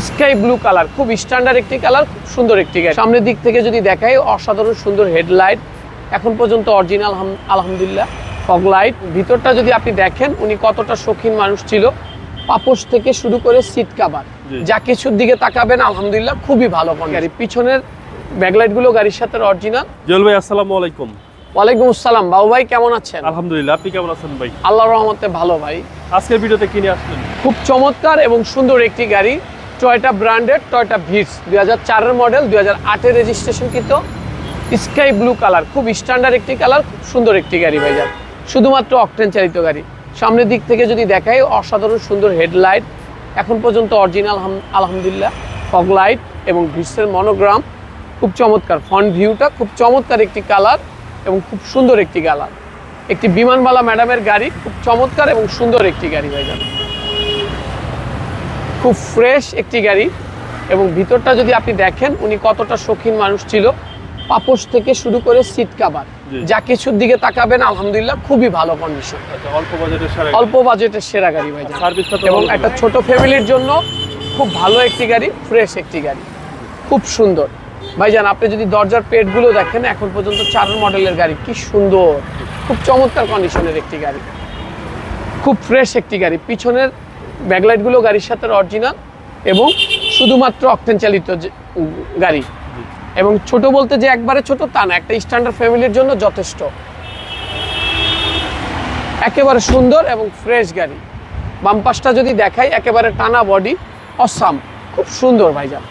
Sky blue colour খুব standard একটি colour খুব সুন্দর একটি গাড়ি। সামনের দিক থেকে যদি দেখাই অসাধারণ সুন্দর হেডলাইট। এখন পর্যন্ত অরিজিনাল আলহামদুলিল্লাহ ফগ লাইট ভিতরটা যদি আপনি দেখেন উনি কতটা শৌখিন মানুষ ছিল। পাপোশ থেকে শুরু করে সিট কাভার যা কিছুর দিকে তাকাবেন আলহামদুলিল্লাহ খুবই ভালো গাড়ি পিছনের ব্যাকলাইটগুলো গাড়ির সাথে অরিজিনাল জুয়েল ভাই আসসালামু আলাইকুম। ওয়ালাইকুম আসসালাম। বাবু ভাই কেমন আছেন? আলহামদুলিল্লাহ আপনি কেমন আছেন ভাই? আল্লাহর রহমতে ভালো ভাই। আজকের ভিডিওতে কিনে আসলেন? খুব চমৎকার এবং সুন্দর একটি গাড়ি। টয়টা ব্র্যান্ডেড টয়টা ভিটস দুই হাজার চারের মডেল, দুই হাজার আটের রেজিস্ট্রেশন কিন্তু স্কাই ব্লু কালার খুব স্ট্যান্ডার্ড একটি কালার খুব সুন্দর একটি গাড়ি ভাইজান শুধুমাত্র অকটেন চালিত গাড়ি। সামনের দিক থেকে যদি দেখাই, অসাধারণ সুন্দর হেডলাইট, এখন পর্যন্ত অরিজিনাল আলহামদুলিল্লাহ ফগ লাইট এবং ভিটসের মনোগ্রাম খুব চমৎকার। ফ্রন্ট ভিউটা খুব চমৎকার একটি কালার এবং খুব সুন্দর একটি কালার একটি বিমানবালা ম্যাডামের গাড়ি, খুব চমৎকার এবং সুন্দর একটি গাড়ি ভাইজান খুব ফ্রেশ একটি গাড়ি এবং ভিতরটা যদি আপনি দেখেন উনি কতটা শৌখিন মানুষ ছিল। পাপোশ থেকে শুরু করে সিট কাভার। যা কিছুর দিকে তাকাবেন আলহামদুলিল্লাহ খুবই ভালো কন্ডিশন আচ্ছা অল্প বাজেটের সারা গাড়ি। ভাই। এবং একটা। ছোট ফ্যামিলির জন্য খুব ভালো একটি গাড়ি ফ্রেশ একটি গাড়ি। খুব সুন্দর। ভাইজান আপনি যদি দরজার পেটগুলো দেখেন এখন পর্যন্ত চার মডেলের গাড়ি কি সুন্দর। খুব চমৎকার কন্ডিশনের একটি গাড়ি। খুব ফ্রেশ একটি গাড়ি। পিছনের ব্যাকলাইটগুলো গাড়ির সাথে অরিজিনাল এবং শুধুমাত্র অকটেন চালিত গাড়ি। এবং ছোট বলতে যে একবারে ছোট তা না একটা স্ট্যান্ডার্ড ফ্যামিলির জন্য যথেষ্ট। একেবারে সুন্দর এবং ফ্রেশ গাড়ি। বামপাসটা যদি দেখাই একেবারে টানা বডি অসাম খুব সুন্দর ভাইজান।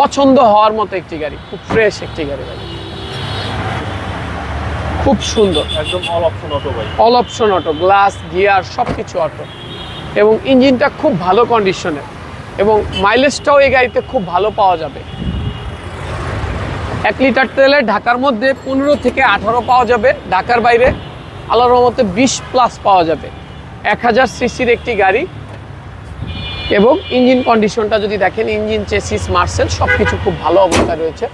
পছন্দ হওয়ার মতো একটি গাড়ি খুব ফ্রেশ একটি গাড়ি ভাই খুব সুন্দর। একদম অল অপশন অটো ভাই। All option auto glass gear সব কিছু অটো এবং ইঞ্জিনটা খুব ভালো কন্ডিশনের এবং মাইলেজটাও এই গাড়িতে খুব ভালো পাওয়া যাবে। এক লিটার তেলে ঢাকার মধ্যে পনেরো থেকে আঠারো পাওয়া যাবে। ঢাকার বাইরে আল্লাহর রহমতে বিশ প্লাস পাওয়া যাবে। এক হাজার সিসির একটি গাড়ি। এবং ইঞ্জিন কন্ডিশনটা যদি দেখেন ইঞ্জিন চেসিস মার্সেল সব কিছু খুব ভালো অবস্থায় রয়েছে।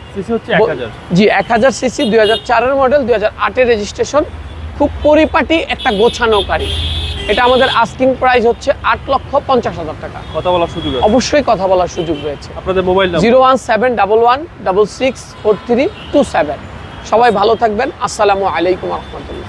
জি এক হাজার সিসি দুই হাজার চারের মডেল দুই হাজার আটের রেজিস্ট্রেশন খুব পরিপাটি একটা গোছানো গাড়ি। এটা আমাদের আস্কিং প্রাইস হচ্ছে আট লক্ষ পঞ্চাশ হাজার টাকা। কথা বলার সুযোগ অবশ্যই কথা বলার সুযোগ রয়েছে। আপনাদের mobile zero one seven double one double six four three two seven. সবাই ভালো থাকবেন। আসসালামু আলাইকুম রহমতুল্লাহ।